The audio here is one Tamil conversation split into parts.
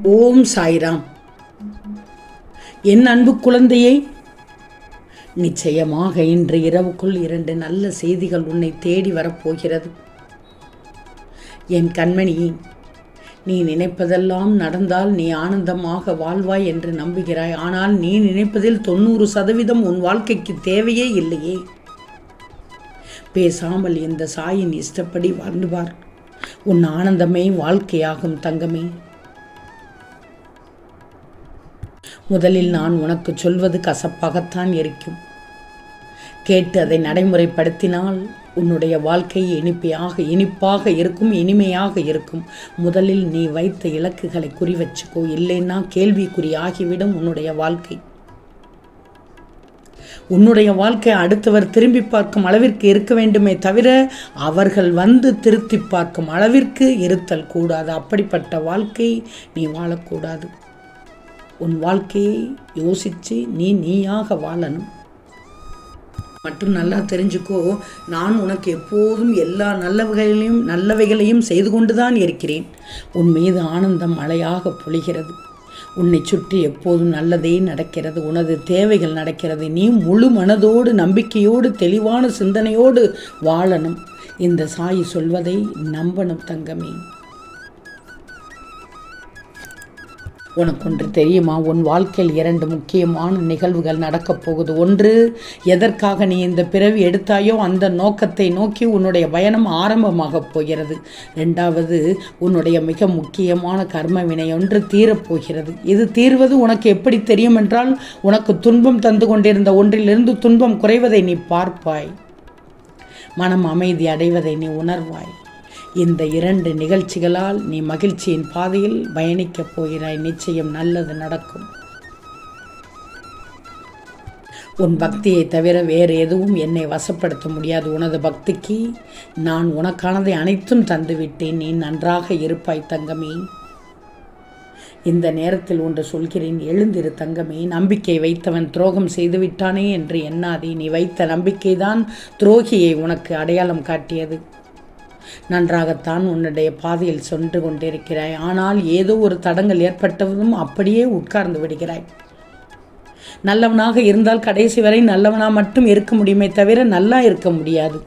ஓம் சாய்ராம். என் அன்பு குழந்தையை நிச்சயமாக இன்று இரவுக்குள் இரண்டு நல்ல செய்திகள் உன்னை தேடி வரப்போகிறது. என் கண்மணி நீ நினைப்பதெல்லாம் நடந்தால் நீ ஆனந்தமாக வாழ்வாய் என்று நம்புகிறாய். ஆனால் நீ நினைப்பதில் தொண்ணூறு சதவீதம் உன் வாழ்க்கைக்கு தேவையே இல்லையே. பேசாமல் இந்த சாயின் இஷ்டப்படி வாழ்ந்துவார் உன் ஆனந்தமே வாழ்க்கையாகும் தங்கமே. முதலில் நான் உனக்கு சொல்வது கசப்பாகத்தான் இருக்கும். கேட்டு அதை நடைமுறைப்படுத்தினால் உன்னுடைய வாழ்க்கை இனிப்பையாக இனிப்பாக இருக்கும் இனிமையாக இருக்கும். முதலில் நீ வைத்த இலக்குகளை குறி வச்சுக்கோ. இல்லைன்னா கேள்விக்குறி ஆகிவிடும் உன்னுடைய வாழ்க்கை. உன்னுடைய வாழ்க்கை அடுத்தவர் திரும்பி பார்க்கும் அளவிற்கு இருக்க வேண்டுமே தவிர அவர்கள் வந்து திருத்தி பார்க்கும் அளவிற்கு இருத்தல் கூடாது. அப்படிப்பட்ட வாழ்க்கை நீ வாழக்கூடாது. உன் வாழ்க்கையை யோசித்து நீ நீயாக வாழணும். மட்டும் நல்லா தெரிஞ்சுக்கோ நான் உனக்கு எப்போதும் எல்லா நல்லவைகளையும் நல்லவைகளையும் செய்து கொண்டுதான் இருக்கிறேன். உன் மீது ஆனந்தம் மழையாக பொழிகிறது. உன்னை சுற்றி எப்போதும் நல்லதே நடக்கிறது. உனது தேவைகள் நடக்கிறது. நீ முழு மனதோடு நம்பிக்கையோடு தெளிவான சிந்தனையோடு வாழணும். இந்த சாய் சொல்வதை நம்பணும் தங்கமே. உனக்கொன்று தெரியுமா? உன் வாழ்க்கையில் இரண்டு முக்கியமான நிகழ்வுகள் நடக்கப் போகுது. ஒன்று எதற்காக நீ இந்த பிறவி எடுத்தாயோ அந்த நோக்கத்தை நோக்கி உன்னுடைய பயணம் ஆரம்பமாகப் போகிறது. ரெண்டாவது உன்னுடைய மிக முக்கியமான கர்ம வினை ஒன்று தீரப்போகிறது இது தீர்வது உனக்கு எப்படி தெரியும் என்றால் உனக்கு துன்பம் தந்து கொண்டிருந்த ஒன்றிலிருந்து துன்பம் குறைவதை நீ பார்ப்பாய். மனம் அமைதி அடைவதை நீ உணர்வாய். இந்த இரண்டு நிகழ்ச்சிகளால் நீ மகிழ்ச்சியின் பாதையில் பயணிக்கப் போகிறாய். நிச்சயம் நல்லது நடக்கும். உன் பக்தியை தவிர வேறு எதுவும் என்னை வசப்படுத்த முடியாது. உனது பக்திக்கு நான் உனக்கானதை அனைத்தும் தந்துவிட்டேன். நீ நன்றாக இருப்பாய் தங்கமே. இந்த நேரத்தில் ஒன்று சொல்கிறேன். எழுந்திரு தங்கமே. நம்பிக்கை வைத்தவன் துரோகம் செய்துவிட்டானே என்று எண்ணாதே. நீ வைத்த நம்பிக்கைதான் துரோகியை உனக்கு அடையாளம் காட்டியது. நன்றாகத்தான் உன்னுடைய பாதையில் சென்று கொண்டிருக்கிறாய். ஆனால் ஏதோ ஒரு தடங்கள் ஏற்பட்டதும் அப்படியே உட்கார்ந்து விடுகிறாய். நல்லவனாக இருந்தால் கடைசி வரை நல்லவனாக மட்டும் இருக்க முடியுமே தவிர நல்லா இருக்க முடியாது.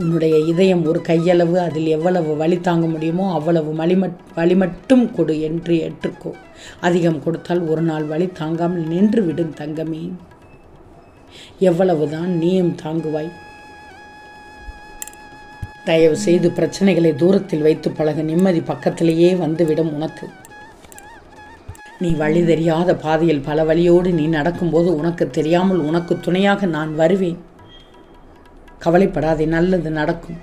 உன்னுடைய இதயம் ஒரு கையளவு அதில் எவ்வளவு வழி தாங்க முடியுமோ அவ்வளவு வழிமட் வழி மட்டும் கொடு என்று ஏற்றுக்கோ. அதிகம் கொடுத்தால் ஒரு நாள் வழி தாங்காமல் நின்று விடும் தங்கமே. எவ்வளவுதான் நீயும் தாங்குவாய். தயவு செய்து பிரச்சனைகளை தூரத்தில் வைத்து பழக. நிம்மதி பக்கத்திலேயே வந்துவிடும் உனக்கு. நீ வழி தெரியாத பாதையில் பல வழியோடு நீ நடக்கும்போது உனக்கு தெரியாமல் உனக்கு துணையாக நான் வருவேன். கவலைப்படாதே நல்லது நடக்கும்.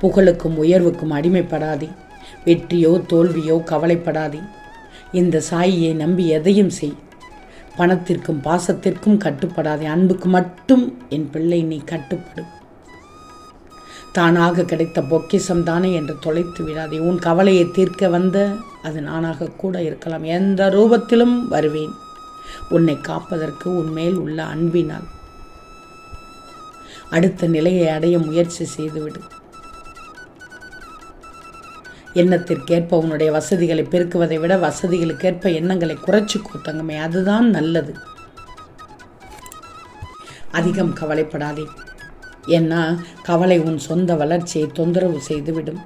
புகழுக்கும் உயர்வுக்கும் அடிமைப்படாதே. வெற்றியோ தோல்வியோ கவலைப்படாதே. இந்த சாயியை நம்பி எதையும் செய். பணத்திற்கும் பாசத்திற்கும் கட்டுப்படாதே. அன்புக்கு மட்டும் என் பிள்ளை நீ கட்டுப்படும் தானாக கிடைத்த பொக்கிசம் தானே என்று தொலைத்து விடாதே. உன் கவலையை தீர்க்க வந்த அது நானாக கூட இருக்கலாம். எந்த ரூபத்திலும் வருவேன். உன்னை காப்பதற்கு உன்மேல் உள்ள அன்பினால். அடுத்த நிலையை அடைய முயற்சி செய்துவிடு. எண்ணத்திற்கேற்ப உன்னுடைய வசதிகளை பெருக்குவதை விட வசதிகளுக்கேற்ப எண்ணங்களை குறைச்சி கூத்தங்கமே. அதுதான் நல்லது. அதிகம் கவலைப்படாதே. ஏன்னா கவலை உன் சொந்த வளர்ச்சியை தொந்தரவு செய்துவிடும்.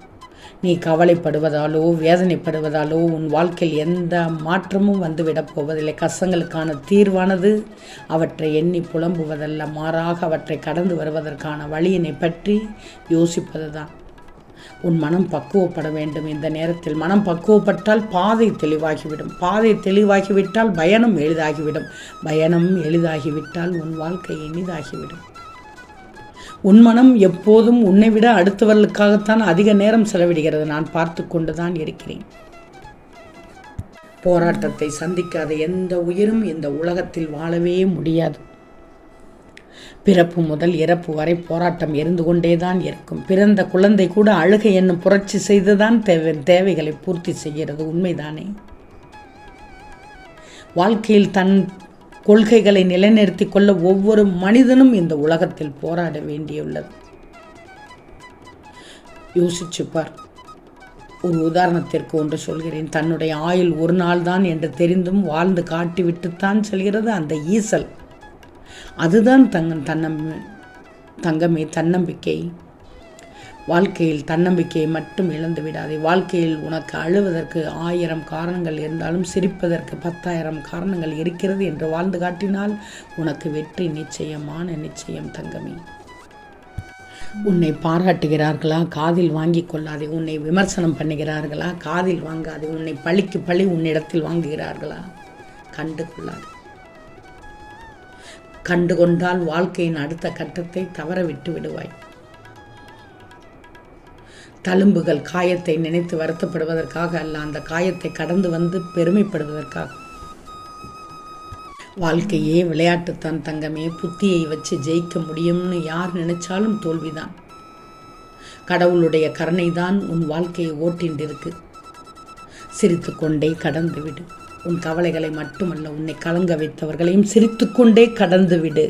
நீ கவலைப்படுவதாலோ வேதனைப்படுவதாலோ உன் வாழ்க்கையில் எந்த மாற்றமும் வந்துவிடப் போவதில்லை. கஷ்டங்களுக்கான தீர்வானது அவற்றை எண்ணி புலம்புவதல்ல மாறாக அவற்றை கடந்து வருவதற்கான வழியினை பற்றி யோசிப்பது தான் உன் மனம் பக்குவப்பட வேண்டும். இந்த நேரத்தில் மனம் பக்குவப்பட்டால் பாதை தெளிவாகிவிடும். பாதை தெளிவாகிவிட்டால் பயணம் எளிதாகிவிடும். பயணம் எளிதாகிவிட்டால் உன் வாழ்க்கை இனிதாகிவிடும். உன் மனம் எப்போதும் உன்னை விட அடுத்தவர்களுக்காகத்தான் அதிக நேரம் செலவிடுகிறது. நான் பார்த்து கொண்டுதான் இருக்கிறேன். போராட்டத்தை சந்திக்காத எந்த உயிரும் இந்த உலகத்தில் வாழவே முடியாது. பிறப்பு முதல் இறப்பு வரை போராட்டம் இருந்து கொண்டேதான் இருக்கும். பிறந்த குழந்தை கூட அழுகை என்னும் புரட்சி செய்துதான் தேவை தேவைகளை பூர்த்தி செய்கிறது. உண்மைதானே? வாழ்க்கையில் தன் கொள்கைகளை நிலைநிறுத்தி கொள்ள ஒவ்வொரு மனிதனும் இந்த உலகத்தில் போராட வேண்டியுள்ளது. யோசிச்சுப்பார் ஒரு உதாரணத்திற்கு ஒன்று சொல்கிறேன். தன்னுடைய ஆயுள் ஒரு நாள் தான் என்று தெரிந்தும் வாழ்ந்து காட்டிவிட்டுத்தான் செல்கிறது அந்த ஈசல். அதுதான் தங்க தன்னம் தங்கமே தன்னம்பிக்கை. வாழ்க்கையில் தன்னம்பிக்கையை மட்டும் இழந்து விடாதே. வாழ்க்கையில் உனக்கு அழுவதற்கு ஆயிரம் காரணங்கள் இருந்தாலும் சிரிப்பதற்கு பத்தாயிரம் காரணங்கள் இருக்கிறது என்று வாழ்ந்து காட்டினால் உனக்கு வெற்றி நிச்சயமான நிச்சயம் தங்கமே. உன்னை பாராட்டுகிறார்களா? காதில் வாங்கி கொள்ளாதே. உன்னை விமர்சனம் பண்ணுகிறார்களா? காதில் வாங்காதே. உன்னை பழிக்கு பழி உன்னிடத்தில் வாங்குகிறார்களா? கண்டு கொள்ளாதே. கண்டு கொண்டால் வாழ்க்கையின் அடுத்த கட்டத்தை தவற விட்டு விடுவாய். தழும்புகள் காயத்தை நினைத்து வருத்தப்படுவதற்காக அல்ல அந்த காயத்தை கடந்து வந்து பெருமைப்படுவதற்காக. வாழ்க்கையே விளையாட்டுத்தான் தங்கமே புத்தியை வச்சு ஜெயிக்க முடியும்னு யார் நினைச்சாலும் தோல்விதான். கடவுளுடைய கருணை தான் உன் வாழ்க்கையை ஓட்டின்றிருக்கு. சிரித்துக்கொண்டே கடந்து விடு உன் கவலைகளை மட்டுமல்ல உன்னை கலங்க வைத்தவர்களையும் சிரித்துக்கொண்டே கடந்து விடு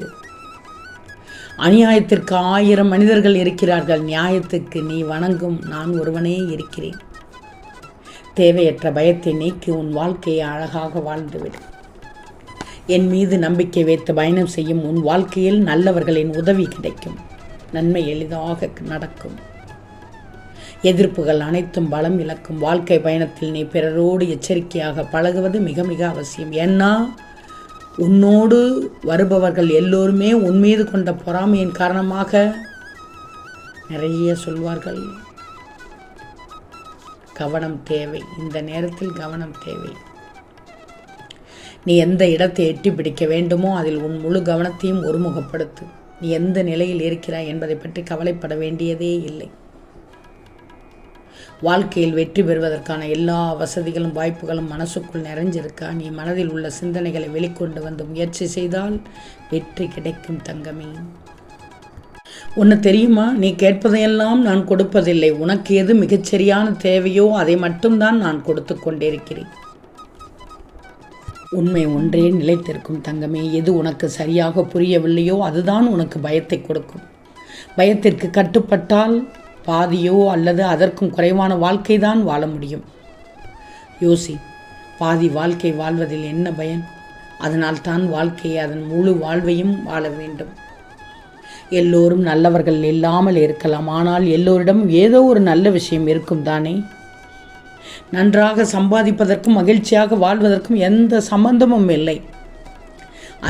அநியாயத்திற்கு ஆயிரம் மனிதர்கள் இருக்கிறார்கள். நியாயத்துக்கு நீ வணங்கும் நான் ஒருவனே இருக்கிறேன். தேவையற்ற பயத்தை நீக்கி உன் வாழ்க்கையை அழகாக வாழ்ந்துவிடு. என் மீது நம்பிக்கை வைத்து பயணம் செய்யும் உன் வாழ்க்கையில் நல்லவர்களின் உதவி கிடைக்கும். நன்மை எளிதாக நடக்கும். எதிர்ப்புகள் அனைத்தும் பலம் இழக்கும். வாழ்க்கை பயணத்தில் நீ பிறரோடு எச்சரிக்கையாக பழகுவது மிக மிக அவசியம். ஏன்னா உன்னோடு வருபவர்கள் எல்லோருமே உன் மீது கொண்ட பொறாமையின் காரணமாக நிறைய சொல்வார்கள். கவனம் தேவை. இந்த நேரத்தில் கவனம் தேவை. நீ எந்த இடத்தை எட்டி பிடிக்க வேண்டுமோ அதில் உன் முழு கவனத்தையும் ஒருமுகப்படுத்து. நீ எந்த நிலையில் இருக்கிறாய் என்பதை பற்றி கவலைப்பட வேண்டியதே இல்லை. வாழ்க்கையில் வெற்றி பெறுவதற்கான எல்லா வசதிகளும் வாய்ப்புகளும் மனசுக்குள் நிறைஞ்சிருக்கா? நீ மனதில் உள்ள சிந்தனைகளை வெளிக்கொண்டு வந்து முயற்சி செய்தால் வெற்றி கிடைக்கும் தங்கமே. உன்னை தெரியுமா? நீ கேட்பதையெல்லாம் நான் கொடுப்பதில்லை. உனக்கு எது மிகச்சரியான தேவையோ அதை மட்டும்தான் நான் கொடுத்து கொண்டிருக்கிறேன். உண்மை ஒன்றே நிலைத்திருக்கும் தங்கமே. எது உனக்கு சரியாக புரியவில்லையோ அதுதான் உனக்கு பயத்தை கொடுக்கும். பயத்திற்கு கட்டுப்பட்டால் பாதியோ அல்லது அதற்கும் குறைவான வாழ்க்கை தான் வாழ முடியும். யோசி பாதி வாழ்க்கை வாழ்வதில் என்ன பயன்? அதனால் தான் வாழ்க்கையை அதன் முழு வாழ்வையும் வாழ வேண்டும். எல்லோரும் நல்லவர்கள் இல்லாமல் இருக்கலாம். ஆனால் எல்லோரிடம் ஏதோ ஒரு நல்ல விஷயம் இருக்கும் தானே? நன்றாக சம்பாதிப்பதற்கும் மகிழ்ச்சியாக வாழ்வதற்கும் எந்த சம்பந்தமும் இல்லை.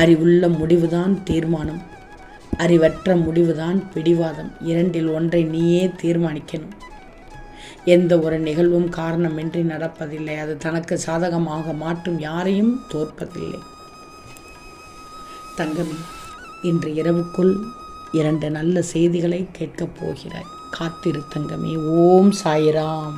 அறிவுள்ள முடிவுதான் தீர்மானம். அறிவற்ற முடிவுதான் பிடிவாதம். இரண்டில் ஒன்றை நீயே தீர்மானிக்கணும். எந்த ஒரு நிகழ்வும் காரணமின்றி நடப்பதில்லை. அது தனக்கு சாதகமாக மாற்றும் யாரையும் தோற்பதில்லை. தங்கமே இன்று இரவுக்குள் இரண்டு நல்ல செய்திகளை கேட்கப் போகிறாய். காத்திரு தங்கமே. ஓம் சாய்ராம்.